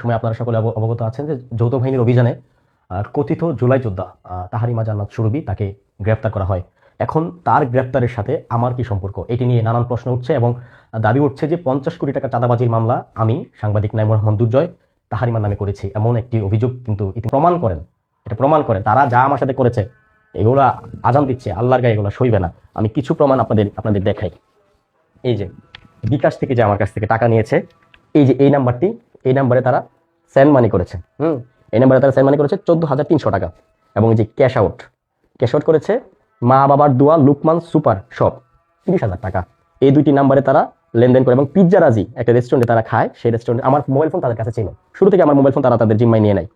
সময় আপনারা সকলে অবগত আছেন যে যৌথ বাহিনীর অভিযানে কথিত জুলাই যোদ্ধা তাহারিমা জান্নাত সুরবি তাকে গ্রেপ্তার করা হয়। এখন তার গ্রেপ্তারের সাথে আমার কি সম্পর্ক? এটি নিয়ে নানান প্রশ্ন উঠছে এবং দাবি উঠছে যে পঞ্চাশ কোটি টাকা চাঁদাবাজির মামলা আমি সাংবাদিক নাইমুর রহমান দুর্জয় তাহারিমার নামে করেছি। এমন একটি অভিযোগ কিন্তু ইতি প্রমাণ করেন। এটা প্রমাণ করেন। তারা যা আমার সাথে করেছে, এগুলো আজান দিচ্ছে, আল্লাহর গায়ে এগুলো সইবে না। আমি কিছু প্রমাণ আপনাদের আপনাদের দেখাই। এই যে বিকাশ থেকে যে আমার কাছ থেকে টাকা নিয়েছে, এই যে এই নাম্বারটি এই নাম্বারে তারা সেন্ড মানি করেছে। হুম। এই নাম্বারে তারা সেন্ড মানি করেছে চোদ্দ হাজার তিনশো টাকা এবং এই যে ক্যাশ আউট ক্যাশ আউট করেছে মা বাবার দোয়া লুকমান সুপার শপ তিরিশ হাজার টাকা। এই দুইটি নাম্বারে তারা লেনদেন করে এবং পিৎজা রাজি একটা রেস্টুরেন্টে তারা খায় সেই রেস্টুরেন্টে আমার মোবাইল ফোন তাদের কাছে ছিল। শুরু থেকে আমার মোবাইল ফোন তারা তাদের জিম্মায় নিয়ে নেয়।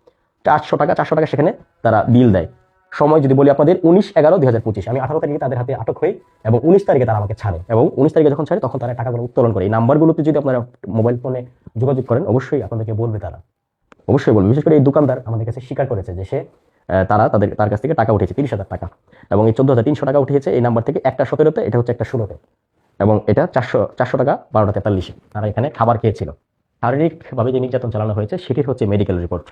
চারশো টাকা চারশো টাকা সেখানে তারা বিল দেয়। সময় যদি বলি আপনাদের উনিশ এগারো দুই হাজার পঁচিশ, আমি আঠারো তারিখে তাদের হাতে আটক হই এবং উনিশ তারিখে তারা আমাকে ছাড়ে এবং উনিশ তারিখে যখন ছাড়ে তখন তারা টাকাগুলো উত্তোলন করে। এই নাম্বারগুলোতে যদি আপনারা মোবাইল ফোনে যোগাযোগ করেন, অবশ্যই আপনাদেরকে বলবে তারা। অবশ্যই বলবে বিশেষ করে এই দোকানদার আমাদের কাছে স্বীকার করেছে যে সে তারা তাদের, তার কাছ থেকে টাকা উঠেছে তিরিশ হাজার টাকা। এবং এই চোদ্দ হাজার তিনশো টাকা উঠেছে এই নাম্বার থেকে একটা সতেরোতে, এটা হচ্ছে একটা ষোলোতে। এবং এটা চারশো চারশো টাকা বারোটা তেতাল্লিশে। তারা এখানে খাবার খেয়েছিল। শারীরিকভাবে যে নির্যাতন চালানো হয়েছে, সেটির হচ্ছে medical report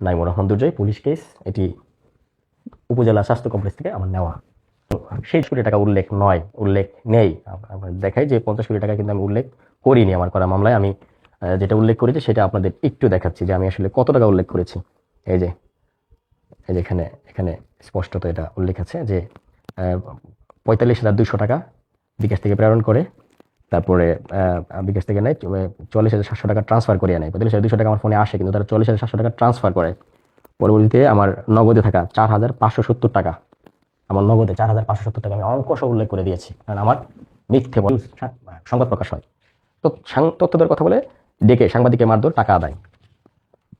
Naimur Rahman Durjoy, police case এটি উপজেলা স্বাস্থ্য কমপ্লেক্স থেকে আমার নেওয়া। সেই কোটি টাকা উল্লেখ নয়, উল্লেখ নেই। দেখাই যে পঞ্চাশ কোটি টাকা কিন্তু আমি উল্লেখ করিনি আমার করা মামলায়। আমি যেটা উল্লেখ করেছি সেটা আপনাদের একটু দেখাচ্ছি যে আমি আসলে কত টাকা উল্লেখ করেছি। এই যে এই যে এখানে এখানে স্পষ্টত এটা উল্লেখ আছে যে পঁয়তাল্লিশ হাজার দুশো টাকা বিকাশ থেকে প্রেরণ করে, তারপরে বিকাশ থেকে নেয় চল্লিশ হাজার সাতশো টাকা ট্রান্সফার করিয়ে নেয়। পঁয়তাল্লিশ হাজার দুশো টাকা আমার ফোনে আসে কিন্তু তারা চল্লিশ হাজার সাতশো টাকা ট্রান্সফার করে। পরবর্তীতে আমার নগদে থাকা চার হাজার পাঁচশো সত্তর টাকা, আমার নগদে চার হাজার পাঁচশো সত্তর টাকা আমি অঙ্ক সহ উল্লেখ করে দিয়েছি। কারণ আমার মিথ্যে বল সংবাদ প্রকাশ হয়। তো তথ্যদের কথা বলে ডেকে সাংবাদিকের মারধর, টাকা আদায়।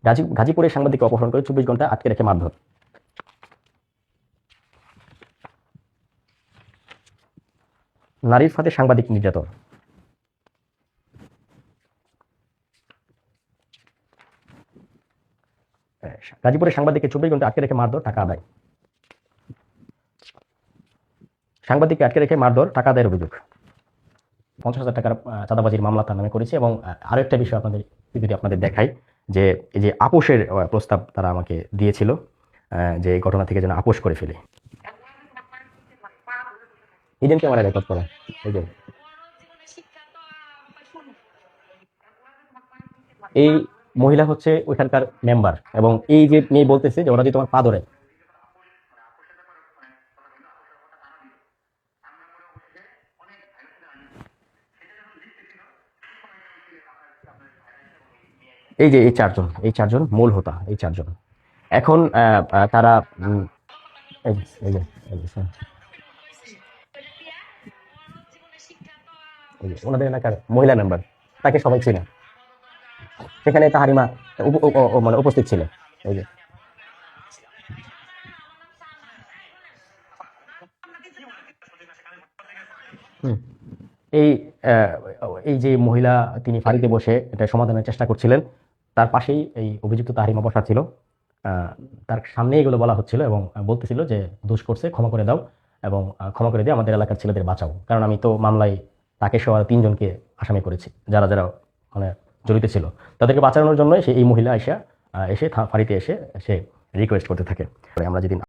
গাজী গাজীপুরে সাংবাদিককে অপহরণ করে চব্বিশ ঘণ্টা আটকে রেখে মারধর। নারীর ফাঁদে সাংবাদিক নির্যাতন। গাজীপুরে সাংবাদিককে চব্বিশ ঘণ্টা আটকে রেখে মারধর টাকা আদায়। সাংবাদিককে আটকে রেখে মারধর টাকা আদায়ের অভিযোগ। পঞ্চাশ হাজার টাকার চাঁদাবাজির মামলা তার নামে করেছে এবং আহ, আরেকটা বিষয় আপনাদের যদি আপনাদের দেখাই যে এই যে আপোষের প্রস্তাব তারা আমাকে দিয়েছিল যে এই ঘটনা থেকে যেন আপোষ করে ফেলে। ইডেন ক্যামেরা রেকর্ড করা। এই যে। এই মহিলা হচ্ছে ওইখানকার মেম্বার এবং এই যে মেয়ে বলতেছে যে ওরা যদি তোমার পা ধরে। এই যে এই চারজন এই চারজন মূল হোতা, এই চারজন। এখন তারা ওনাদের এলাকার মহিলা মেম্বার তাকে সবাই চেনে। সেখানে উ- উ- মানে উপস্থিত ছিল। এই যে। এই এই যে মহিলা তিনি ফাঁড়িতে বসে এটা সমাধানের চেষ্টা করছিলেন, তার পাশেই এই অভিযুক্ত তাহারিমা বসা ছিল। তার সামনে এগুলো বলা হচ্ছিল এবং বলতেছিল যে দোষ করছে, ক্ষমা করে দাও এবং ক্ষমা করে দিয়ে আমাদের এলাকার ছেলেদের বাঁচাও। কারণ আমি তো মামলায় তাকে সহ তিনজনকে আসামি করেছি, যারা যারা মানে জড়িত ছিল তাদেরকে বাঁচানোর জন্যই সে এই মহিলা এসে এসে ফাঁড়িতে এসে সে রিকোয়েস্ট করতে থাকে। আমরা যেদিন